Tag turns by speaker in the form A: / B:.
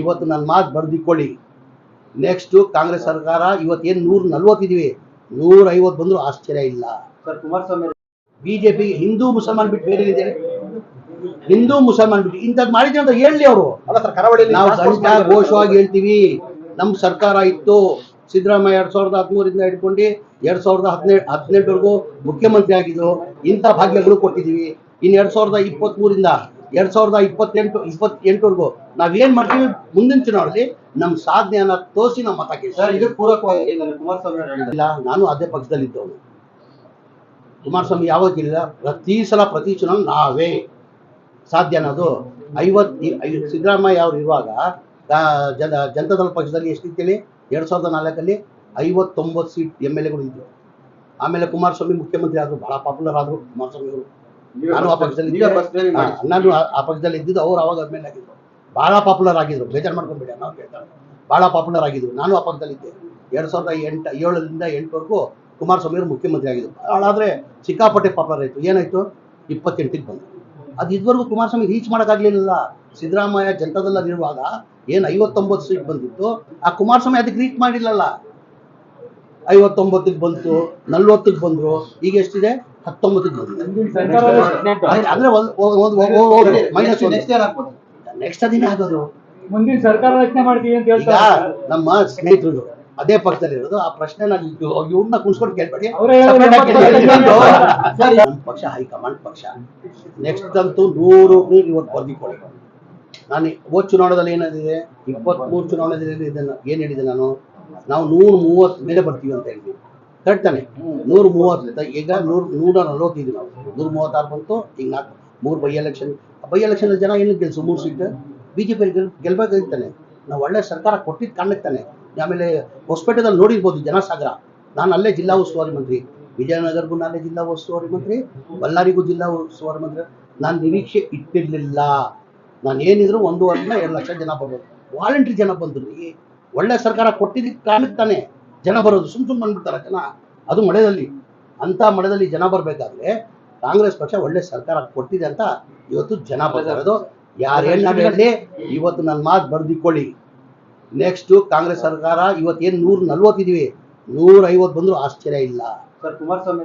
A: ಇವತ್ತು ನನ್ನ ಮಾತು ಬರ್ದಿಕೊಳ್ಳಿ. ನೆಕ್ಸ್ಟ್ ಕಾಂಗ್ರೆಸ್ ಸರ್ಕಾರ ಇವತ್ತೇನು ನೂರ ನಲ್ವತ್ತಿದೀವಿ? ನೂರ ಐವತ್ತು ಬಂದ್ರು ಆಶ್ಚರ್ಯ ಇಲ್ಲ.
B: ಸರ್ ಕುಮಾರಸ್ವಾಮಿ ಅವರು
A: ಬಿಜೆಪಿ ಹಿಂದೂ ಮುಸಲ್ಮಾನ್ ಬಿಟ್ಟು ಬೇರೆ ಇದೆ ಹಿಂದೂ ಮುಸಲ್ಮಾನ್ ಬಿಟ್ಟು ಇಂಥದ್ದು ಮಾಡಿದ್ವಿ ಅಂತ ಹೇಳಿ ಅವರು.
B: ಅಲ್ಲ ಸರ್ ಕರಾವಳಿಯಲ್ಲಿ
A: ನಾವು
B: ಮಾಡಿದ್ದಾರೆ.
A: ಘೋಷವಾಗಿ ಹೇಳ್ತೀವಿ. ನಮ್ಮ ಸರ್ಕಾರ ಇತ್ತು. ಸಿದ್ದರಾಮಯ್ಯ ಎರಡ್ ಸಾವಿರದ ಹದಿಮೂರಿಂದ ಹಿಡ್ಕೊಂಡು ಎರಡ್ ಸಾವಿರದ ಹದಿನೆಂಟು ವರೆಗೂ ಮುಖ್ಯಮಂತ್ರಿ ಆಗಿದ್ದು ಇಂಥ ಭಾಗ್ಯಗಳು ಕೊಟ್ಟಿದ್ದೀವಿ. ಇನ್ನು ಎರಡ್ ಸಾವಿರದ ಇಪ್ಪತ್ತ್ ಮೂರಿಂದ ಎರಡ್ ಸಾವಿರದ ಇಪ್ಪತ್ತೆಂಟು ಇಪ್ಪತ್ತೆಂಟವರೆಗೂ ನಾವೇನ್ ಮಾಡ್ತೀವಿ ಮುಂದಿನ ಚುನಾವಣೆಯಲ್ಲಿ ನಮ್ಮ ಸಾಧನೆಯನ್ನ ತೋರಿಸಿ ನಮ್ಮ ಮತ ಕೇಳಿ
B: ಸರ್ ಇದಕ್ಕೆ ಪೂರಕವಾಗಿ
A: ಇಲ್ಲ ನಾನು ಅದೇ ಪಕ್ಷದಲ್ಲಿದ್ದವನು ಕುಮಾರಸ್ವಾಮಿ ಯಾವಾಗ ಇಲ್ಲ ಪ್ರತಿ ಸಲ ಪ್ರತಿ ಚುನಾವಣೆ ನಾವೇ. ಸಾಧ್ಯ ಅನ್ನೋದು ಐವತ್ ಸಿದ್ದರಾಮಯ್ಯ ಅವ್ರು ಇರುವಾಗ ಜನ ಜನತಾದಳ ಪಕ್ಷದಲ್ಲಿ ಎಷ್ಟಿತ್ತೇಳಿ ಎರಡ್ ಸಾವಿರದ ನಾಲ್ಕಲ್ಲಿ ಐವತ್ತೊಂಬತ್ತು ಸೀಟ್ ಎಂ ಎಲ್ ಎಗಳು ಇದ್ರು ಆಮೇಲೆ ಕುಮಾರಸ್ವಾಮಿ ಮುಖ್ಯಮಂತ್ರಿ ಆದ್ರು ಬಹಳ ಪಾಪ್ಯುಲರ್ ಆದ್ರು ಕುಮಾರಸ್ವಾಮಿ ಅವರು. ನಾನು ಆ ಪಕ್ಷದಲ್ಲಿ ನಾನು ಆ- ಪಕ್ಷದಲ್ಲಿ ಇದ್ದಿದ್ದು ಅವ್ರು ಅವಾಗ ಎಲ್ ಆಗಿದ್ರು. ಬಹಳ ಪಾಪ್ಯುಲರ್ ಆಗಿದ್ರು. ಬೇಜಾರು ಮಾಡ್ಕೊಂಡ್ಬಿಡಿ ನಾವು ಕೇಳ್ತಾರೆ. ಬಹಳ ಪಾಪ್ಯುಲರ್ ಆಗಿದ್ರು. ನಾನು ಆ ಪಕ್ಷದಲ್ಲಿ ಇದ್ದೆ. ಎರಡ್ ಸಾವಿರದ ಎಂಟ ಏಳರಿಂದ ಎಂಟವರೆಗೂ ಕುಮಾರಸ್ವಾಮಿ ಅವರು ಮುಖ್ಯಮಂತ್ರಿ ಆಗಿದ್ರು. ಹಾಳಾದ್ರೆ ಸಿಕ್ಕಾಪಟ್ಟೆ ಪಾಪ್ಯುಲರ್ ಆಯ್ತು. ಏನಾಯ್ತು? ಇಪ್ಪತ್ತೆಂಟಿಗೆ ಬಂತು ಅದು ಇದುವರೆಗೂ ಕುಮಾರಸ್ವಾಮಿ ರೀಚ್ ಮಾಡೋಕ್ಕಾಗಲಿಲ್ಲ. ಸಿದ್ದರಾಮಯ್ಯ ಜನತಾದಲ್ಲಿರುವಾಗ ಏನು ಐವತ್ತೊಂಬತ್ತು ಸೀಟ್ ಬಂದಿತ್ತು ಆ ಕುಮಾರಸ್ವಾಮಿ ಅದಕ್ಕೆ ರೀಚ್ ಮಾಡಿಲ್ಲಲ್ಲ. ಐವತ್ತೊಂಬತ್ತಕ್ಕೆ ಬಂತು ನಲ್ವತ್ತಕ್ಕೆ ಬಂದ್ರು ಈಗ ಎಷ್ಟಿದೆ? ಹತ್ತೊಂಬತ್ತಕ್ಕೆ ಬಂದ್ರು ಅಂದ್ರೆ ಮೈನಸ್? ನೆಕ್ಸ್ಟ್ ದಿನ ಆಗೋದು
C: ಮುಂದಿನ ಸರ್ಕಾರ ರಚನೆ ಮಾಡ್ತೀವಿ ಅಂತ ಹೇಳ್ತಾರೆ.
A: ನಮ್ಮ ಸ್ನೇಹಿತರು ಅದೇ ಪಕ್ಷದಲ್ಲಿ ಇರೋದು ಆ ಪ್ರಶ್ನೆ ನಾನು ಇವ್ರನ್ನ ಕುಣಿಸ್ಕೊಂಡು ಕೇಳ್ಬೇಡಿ. ನಮ್ಮ ಪಕ್ಷ. ಹೈಕಮಾಂಡ್ ಪಕ್ಷ. ನೆಕ್ಸ್ಟ್ ಅಂತೂ ನೂರು ನೀರು ಇವತ್ತು ಬರ್ದಿಕೊಳ್ಳಿ ನಾನು ಹೋದ್ ಚುನಾವಣೆಯಲ್ಲಿ ಏನಾದಿದೆ ಇಪ್ಪತ್ಮೂರು ಚುನಾವಣೆಯಲ್ಲಿ ಏನಿದೆ? ನಾನು- ಏನ್ ಹೇಳಿದೆ ನಾನು? ನಾವು ನೂರ ಮೂವತ್ತು ಮೇಲೆ ಬರ್ತೀವಿ ಅಂತ ಹೇಳ್ತೀವಿ. ಕರೆಕ್ಟ್ ತಾನೆ? ನೂರ ಮೂವತ್ತು ಈಗ ನೂರ ನೂರ ನಲ್ವತ್ತಿದ್ವಿ ನಾವು. ನೂರ ಮೂವತ್ತಾರು ಬಂತು, ಈಗ ನಾಲ್ಕು. ಮೂರು ಬೈ ಎಲೆಕ್ಷನ್ ಬೈ ಎಲೆಕ್ಷನ್ ಜನ ಏನು ಗೆಲ್ಸು? ಮೂರು ಸೀಟ್ ಬಿಜೆಪಿ ಗೆಲ್, ಗೆಲ್ಬೇಕಾಗಿತ್ತಾನೆ. ನಾವು ಒಳ್ಳೆ ಸರ್ಕಾರ ಕೊಟ್ಟಿದ್ದು ಕಾರಣಕ್ಕೆ ತಾನೆ. ಆಮೇಲೆ ಹೊಸಪೇಟೆದಲ್ಲಿ ನೋಡಿರ್ಬೋದು ಜನಸಾಗರ. ನಾನು ಅಲ್ಲೇ ಜಿಲ್ಲಾ ಉಸ್ತುವಾರಿ ಮಂತ್ರಿ. ವಿಜಯನಗರಗೂ ನಾನೇ ಜಿಲ್ಲಾ ಉಸ್ತುವಾರಿ ಮಂತ್ರಿ. ಬಳ್ಳಾರಿಗೂ ಜಿಲ್ಲಾ ಉಸ್ತುವಾರಿ ಮಂತ್ರಿ. ನಾನು ನಿರೀಕ್ಷೆ ಇಟ್ಟಿರಲಿಲ್ಲ. ನಾನು ಏನಿದ್ರು ಒಂದೂವರೆಯಿಂದ ಎರಡು ಲಕ್ಷ ಜನ ಬರ್ಬೋದು. ವಾಲಂಟ್ರಿ ಜನ ಬಂದರು. ಒಳ್ಳೆ ಸರ್ಕಾರ ಕೊಟ್ಟಿದ್ದಕ್ಕೆ ಕಾರಣಕ್ಕೆ ತಾನೇ ಜನ ಬರೋದು ಸುಮ್ ಸುಮ್ ಬಂದ್ಬಿಡ್ತಾರೆ ಜನ. ಅದು ಮಳೆದಲ್ಲಿ ಅಂತ ಮಳೆದಲ್ಲಿ ಜನ ಬರಬೇಕಾದ್ರೆ ಕಾಂಗ್ರೆಸ್ ಪಕ್ಷ ಒಳ್ಳೆ ಸರ್ಕಾರ ಕೊಟ್ಟಿದೆ ಅಂತ ಇವತ್ತು ಜನ ಬರೋದು ಯಾರೇನ್ ಹೇಳಿ ಇವತ್ತು ನನ್ನ ಮಾತು ಬರೆದಿಕೊಳ್ಳಿ. ನೆಕ್ಸ್ಟ್ ಕಾಂಗ್ರೆಸ್ ಸರ್ಕಾರ ಇವತ್ತೇನು ನೂರ ನಲ್ವತ್ತಿದೀವಿ ನೂರ ಐವತ್ತು ಬಂದ್ರು ಆಶ್ಚರ್ಯ ಇಲ್ಲ.
B: ಸರ್, ಕುಮಾರಸ್ವಾಮಿ